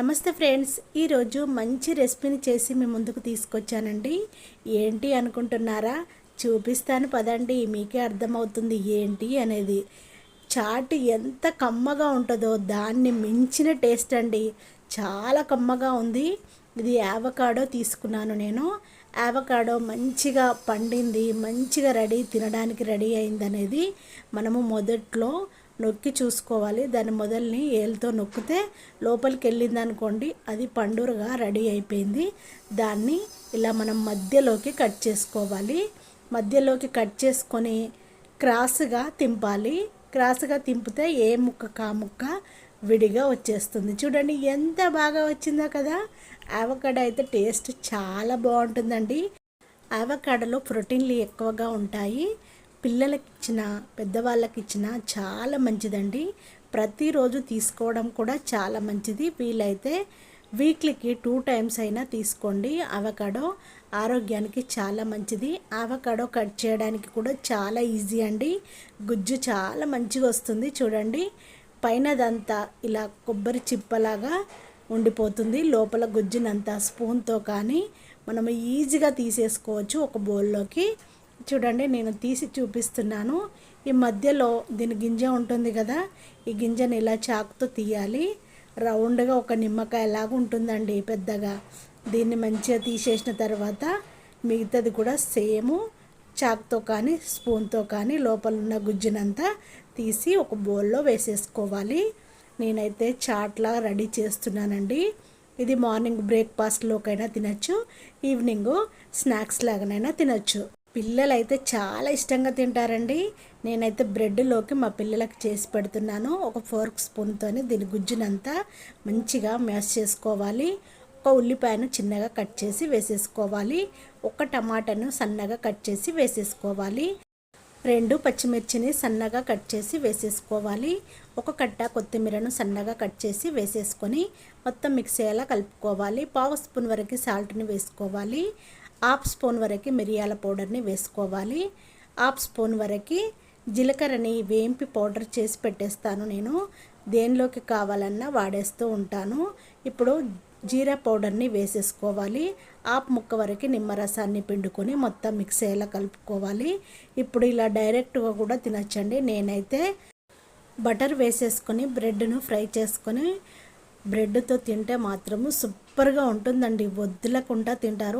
నమస్తే ఫ్రెండ్స్ ఈరోజు మంచి రెసిపీని చేసి మీ ముందుకు తీసుకొచ్చానండి. ఏంటి అనుకుంటున్నారా? చూపిస్తాను పదండి మీకే అర్థమవుతుంది ఏంటి అనేది. చాట్ ఎంత కమ్మగా ఉంటుందో దాన్ని మించిన టేస్ట్ అండి. చాలా కమ్మగా ఉంది. ఇది యావకాడో తీసుకున్నాను నేను. యావకాడో మంచిగా పండింది మంచిగా రెడీ తినడానికి రెడీ అయింది అనేది మనము మొదట్లో నొక్కి చూసుకోవాలి. దాని మొదల్ని ఏలుతో నొక్కితే లోపలికి వెళ్ళింది అనుకోండి అది పండురగా రెడీ అయిపోయింది. దాన్ని ఇలా మనం మధ్యలోకి కట్ చేసుకోవాలి. మధ్యలోకి కట్ చేసుకొని క్రాస్గా తింపాలి. క్రాస్గా తింపితే ఏ ముక్క కా ముక్క విడిగా వచ్చేస్తుంది. చూడండి ఎంత బాగా వచ్చిందో కదా! ఆవకాడ అయితే టేస్ట్ చాలా బాగుంటుందండి. ఆవకాడలో ప్రోటీన్లు ఎక్కువగా ఉంటాయి. పిల్లలకి ఇచ్చిన పెద్దవాళ్ళకి ఇచ్చిన చాలా మంచిదండి. ప్రతిరోజు తీసుకోవడం కూడా చాలా మంచిది. వీలైతే వీక్లీకి టూ టైమ్స్ అయినా తీసుకోండి. అవకాడో ఆరోగ్యానికి చాలా మంచిది. అవకాడో కట్ చేయడానికి కూడా చాలా ఈజీ అండి. గుజ్జు చాలా మంచిగా వస్తుంది చూడండి. పైనదంతా ఇలా కొబ్బరి చిప్పలాగా ఉండిపోతుంది. లోపల గుజ్జునంతా స్పూన్తో కానీ మనం ఈజీగా తీసేసుకోవచ్చు ఒక బౌల్లోకి. చూడండి నేను తీసి చూపిస్తున్నాను. ఈ మధ్యలో దీని గింజ ఉంటుంది కదా ఈ గింజను ఇలా చాకుతో తీయాలి. రౌండ్గా ఒక నిమ్మకాయ లాగా ఉంటుందండి పెద్దగా. దీన్ని మంచిగా తీసేసిన తర్వాత మిగతాది కూడా సేమ్ చాక్తో కానీ స్పూన్తో కానీ లోపల ఉన్న గుజ్జునంతా తీసి ఒక బౌల్లో వేసేసుకోవాలి. నేనైతే చాట్లా రెడీ చేస్తున్నానండి. ఇది మార్నింగ్ బ్రేక్ఫాస్ట్లోకైనా తినచ్చు ఈవినింగ్ స్నాక్స్ లాగానైనా తినచ్చు. పిల్లలైతే చాలా ఇష్టంగా తింటారండి. నేనైతే బ్రెడ్లోకి మా పిల్లలకి చేసి పెడుతున్నాను. ఒక ఫోర్క్ స్పూన్తో దీని గుజ్జునంతా మంచిగా మ్యాష్ చేసుకోవాలి. ఒక ఉల్లిపాయను చిన్నగా కట్ చేసి వేసేసుకోవాలి. ఒక టమాటాను సన్నగా కట్ చేసి వేసేసుకోవాలి. రెండు పచ్చిమిర్చిని సన్నగా కట్ చేసి వేసేసుకోవాలి. ఒక కట్ట కొత్తిమీరను సన్నగా కట్ చేసి వేసేసుకొని మొత్తం మిక్సీ అయ్యేలా కలుపుకోవాలి. పావు స్పూన్ వరకు సాల్ట్ని వేసుకోవాలి. హాఫ్ స్పూన్ వరకు మిరియాల పౌడర్ని వేసుకోవాలి. హాఫ్ స్పూన్ వరకు జీలకర్రని వేంపి పౌడర్ చేసి పెట్టేస్తాను నేను. దేనిలోకి కావాలన్నా వాడేస్తూ ఉంటాను. ఇప్పుడు జీరా పౌడర్ని వేసేసుకోవాలి. ఆప్ ముక్క వరకు నిమ్మరసాన్ని పిండుకొని మొత్తం మిక్స్ అయ్యేలా కలుపుకోవాలి. ఇప్పుడు ఇలా డైరెక్ట్గా కూడా తినచ్చండి. నేనైతే బటర్ వేసేసుకొని బ్రెడ్ను ఫ్రై చేసుకొని బ్రెడ్తో తింటే మాత్రము సూపర్గా ఉంటుందండి. వద్దులకుండా తింటారు.